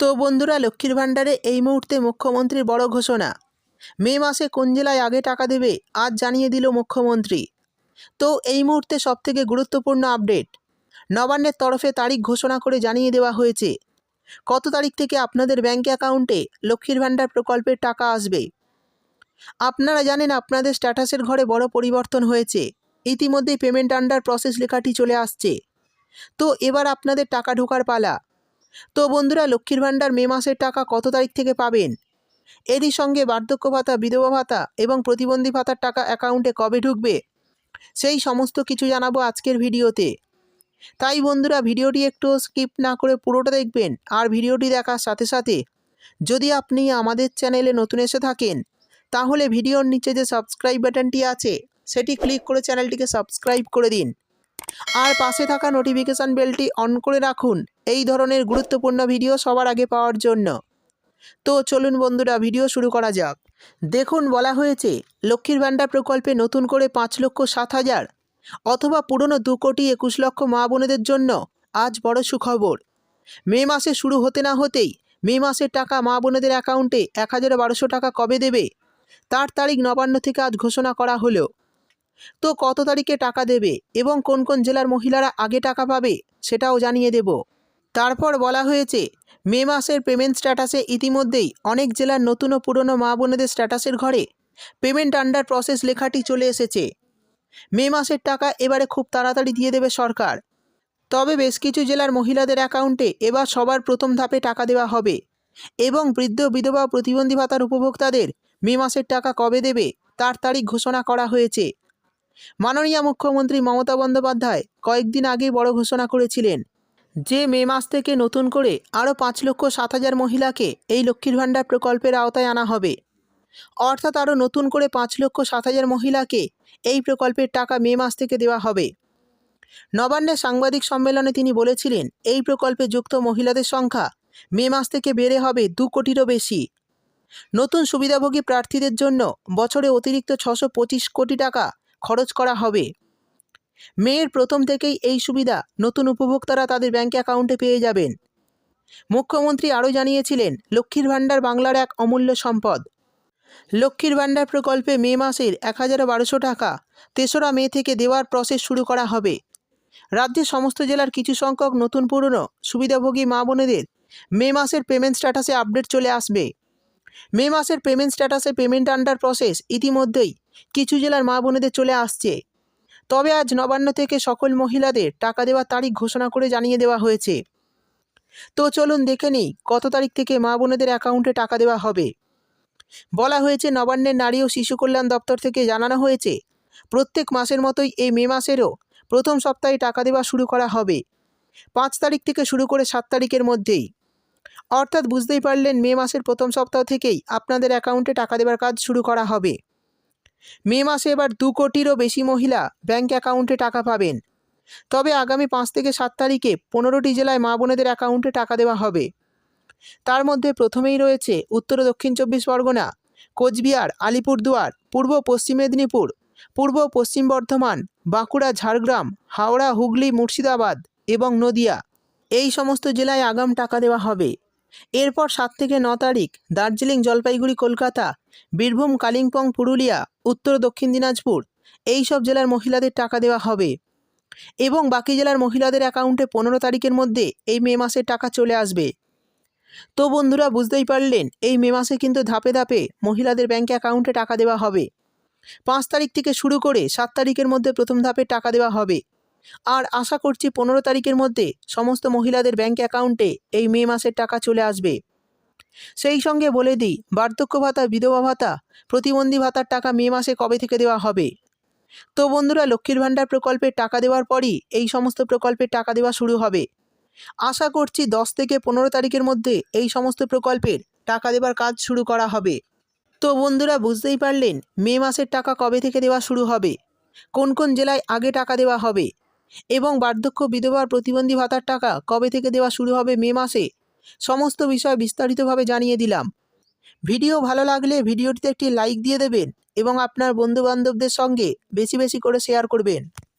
তো বন্ধুরা, লক্ষ্মীর ভাণ্ডারে এই মুহূর্তে মুখ্যমন্ত্রীর বড় ঘোষণা। মে মাসে কোন জেলায় আগে টাকা দেবে, আজ জানিয়ে দিল মুখ্যমন্ত্রী। তো এই মুহূর্তে সবথেকে গুরুত্বপূর্ণ আপডেট। নবান্নের তরফে তারিখ ঘোষণা করে জানিয়ে দেওয়া হয়েছে। কত তারিখ থেকে আপনাদের ব্যাঙ্ক অ্যাকাউন্টে লক্ষ্মীর ভাণ্ডার প্রকল্পের টাকা আসবে? আপনারা জানেন আপনাদের স্ট্যাটাসের ঘরে বড় পরিবর্তন হয়েছে। ইতিমধ্যেই পেমেন্ট আন্ডার প্রসেস লেখাটি চলে আসছে। তো এবার আপনাদের টাকা ঢোকার পালা। তো বন্ধুরা, লক্ষ্মীর ভাণ্ডার মে মাসের টাকা কত তারিখ থেকে পাবেন? এরই সঙ্গে বার্ধক্য ভাতা, বিধবা ভাতা এবং প্রতিবন্ধী ভাতার টাকা অ্যাকাউন্টে কবে ঢুকবে? সেই সমস্ত কিছু জানাব আজকের ভিডিওতে। তাই বন্ধুরা, ভিডিওটি একটু স্কিপ না করে পুরোটা দেখবেন আর ভিডিওটি দেখার সাথে সাথে যদি আপনি আমাদের চ্যানেলে নতুন এসে থাকেন, তাহলে ভিডিওর নিচে যে সাবস্ক্রাইব বাটনটি আছে, সেটি ক্লিক করে চ্যানেলটিকে সাবস্ক্রাইব করে দিন। আর পাশে থাকা নোটিফিকেশান বেলটি অন করে রাখুন। এই ধরনের গুরুত্বপূর্ণ ভিডিও সবার আগে পাওয়ার জন্য। তো চলুন বন্ধুরা ভিডিও শুরু করা যাক। দেখুন, বলা হয়েছে, লক্ষ্মীর ভাণ্ডার প্রকল্পে নতুন করে পাঁচ লক্ষ সাত হাজার অথবা পুরনো দু কোটি একুশ লক্ষ মা বোনেদের জন্য আজ বড় সুখবর। মে মাসে শুরু হতে না হতেই মে মাসের টাকা মা বোনেদের অ্যাকাউন্টে এক হাজার বারোশো টাকা কবে দেবে? তার তারিখ নবান্ন থেকে আজ ঘোষণা করা হলো। তো কত তারিখে টাকা দেবে এবং কোন কোন জেলার মহিলারা আগে টাকা পাবে সেটাও জানিয়ে দেব। তারপর বলা হয়েছে, মে মাসের পেমেন্ট স্ট্যাটাসে ইতিমধ্যেই অনেক জেলার নতুন ও পুরনো মা বোনেদের স্ট্যাটাসের ঘরে পেমেন্ট আন্ডার প্রসেস লেখাটি চলে এসেছে। মে মাসের টাকা এবারে খুব তাড়াতাড়ি দিয়ে দেবে সরকার। তবে বেশ কিছু জেলার মহিলাদের অ্যাকাউন্টে এবার সবার প্রথম ধাপে টাকা দেওয়া হবে এবং বৃদ্ধ, বিধবা প্রতিবন্ধী ভাতার উপভোক্তাদের মে মাসের টাকা কবে দেবে তার তারিখ ঘোষণা করা হয়েছে। মাননীয় মুখ্যমন্ত্রী মমতা বন্দ্যোপাধ্যায় কয়েকদিন আগেই বড় ঘোষণা করেছিলেন যে মে মাস থেকে নতুন করে আরও পাঁচ লক্ষ সাত হাজার মহিলাকে এই লক্ষ্মীর ভাণ্ডার প্রকল্পের আওতায় আনা হবে। অর্থাৎ আরও নতুন করে পাঁচ লক্ষ সাত হাজার মহিলাকে এই প্রকল্পের টাকা মে মাস থেকে দেওয়া হবে। নবান্নে সাংবাদিক সম্মেলনে তিনি বলেছিলেন, এই প্রকল্পে যুক্ত মহিলাদের সংখ্যা মে মাস থেকে বেড়ে হবে দু কোটিরও বেশি। নতুন সুবিধাভোগী প্রার্থীদের জন্য বছরে অতিরিক্ত ছশো কোটি টাকা খরচ করা হবে। মেয়ের প্রথম থেকেই এই সুবিধা নতুন উপভোক্তারা তাদের ব্যাঙ্ক অ্যাকাউন্টে পেয়ে যাবেন। মুখ্যমন্ত্রী আরও জানিয়েছিলেন, লক্ষ্মীর ভাণ্ডার বাংলার এক অমূল্য সম্পদ। লক্ষ্মীর ভাণ্ডার প্রকল্পে মে মাসের এক হাজার বারোশো টাকা তেসরা মে থেকে দেওয়ার প্রসেস শুরু করা হবে। রাজ্যের সমস্ত জেলার কিছু সংখ্যক নতুন পুরনো সুবিধাভোগী মা বোনেদের মে মাসের পেমেন্ট স্ট্যাটাসে আপডেট চলে আসবে। মে মাসের পেমেন্ট স্ট্যাটাসে পেমেন্ট আন্ডার প্রসেস ইতিমধ্যেই কিছু জেলার মা বোনেদের চলে আসছে। তবে আজ নবান্ন থেকে সকল মহিলাদের টাকা দেওয়ার তারিখ ঘোষণা করে জানিয়ে দেওয়া হয়েছে। তো চলুন দেখে নিই, কত তারিখ থেকে মা বোনেদের অ্যাকাউন্টে টাকা দেওয়া হবে। বলা হয়েছে, নবান্নের নারী ও শিশু কল্যাণ দপ্তর থেকে জানানো হয়েছে, প্রত্যেক মাসের মতোই এই মে মাসেরও প্রথম সপ্তাহে টাকা দেওয়া শুরু করা হবে। পাঁচ তারিখ থেকে শুরু করে সাত তারিখের মধ্যেই। অর্থাৎ বুঝতেই পারলেন, মে মাসের প্রথম সপ্তাহ থেকেই আপনাদের অ্যাকাউন্টে টাকা দেওয়ার কাজ শুরু করা হবে। মে মাসে এবার দু কোটিরও বেশি মহিলা ব্যাঙ্ক অ্যাকাউন্টে টাকা পাবেন। তবে আগামী পাঁচ থেকে সাত তারিখে পনেরোটি জেলায় মা বোনেদের অ্যাকাউন্টে টাকা দেওয়া হবে। তার মধ্যে প্রথমেই রয়েছে উত্তর দক্ষিণ চব্বিশ পরগনা, কোচবিহার, আলিপুরদুয়ার, পূর্ব পশ্চিম মেদিনীপুর, পূর্ব পশ্চিম বর্ধমান, বাঁকুড়া, ঝাড়গ্রাম, হাওড়া, হুগলি, মুর্শিদাবাদ এবং নদিয়া। এই সমস্ত জেলায় আগাম টাকা দেওয়া হবে। এরপর সাত থেকে ন তারিখ দার্জিলিং জলপাইগুড়ি কলকাতা, বীরভূম, কালিম্পং, পুরুলিয়া, উত্তর দক্ষিণ দিনাজপুর। এই সব জেলার মহিলাদের টাকা দেওয়া হবে। এবং বাকি জেলার মহিলাদের অ্যাকাউন্টে পনেরো তারিখের মধ্যে এই মে মাসের টাকা চলে আসবে। তো বন্ধুরা, বুঝতেই পারলেন, এই মে মাসে কিন্তু ধাপে ধাপে মহিলাদের ব্যাঙ্ক অ্যাকাউন্টে টাকা দেওয়া হবে। পাঁচ তারিখ থেকে শুরু করে সাত তারিখের মধ্যে প্রথম ধাপে টাকা দেওয়া হবে। আর আশা করছি পনেরো তারিখের মধ্যে সমস্ত মহিলাদের ব্যাঙ্ক অ্যাকাউন্টে এই মে মাসের টাকা চলে আসবে। সেই সঙ্গে বলে দিই, বার্ধক্য ভাতা, বিধবা ভাতা, প্রতিবন্ধী ভাতার টাকা মে মাসে কবে থেকে দেওয়া হবে? তো বন্ধুরা, লক্ষ্মীর ভাণ্ডার প্রকল্পের টাকা দেওয়ার পরই এই সমস্ত প্রকল্পের টাকা দেওয়া শুরু হবে। আশা করছি দশ থেকে পনেরো তারিখের মধ্যে এই সমস্ত প্রকল্পের টাকা দেওয়ার কাজ শুরু করা হবে। তো বন্ধুরা, বুঝতেই পারলেন মে মাসের টাকা কবে থেকে দেওয়া শুরু হবে? কোন কোন জেলায় আগে টাকা দেওয়া হবে? এবং বার্ধক্য বিধবার প্রতিবন্ধী ভাতার টাকা কবে থেকে দেওয়া শুরু হবে মে মাসে? সমস্ত বিষয় বিস্তারিতভাবে জানিয়ে দিলাম। ভিডিও ভালো লাগলে ভিডিওটিতে একটি লাইক দিয়ে দেবেন এবং আপনার বন্ধুবান্ধবদের সঙ্গে বেশি বেশি করে শেয়ার করবেন।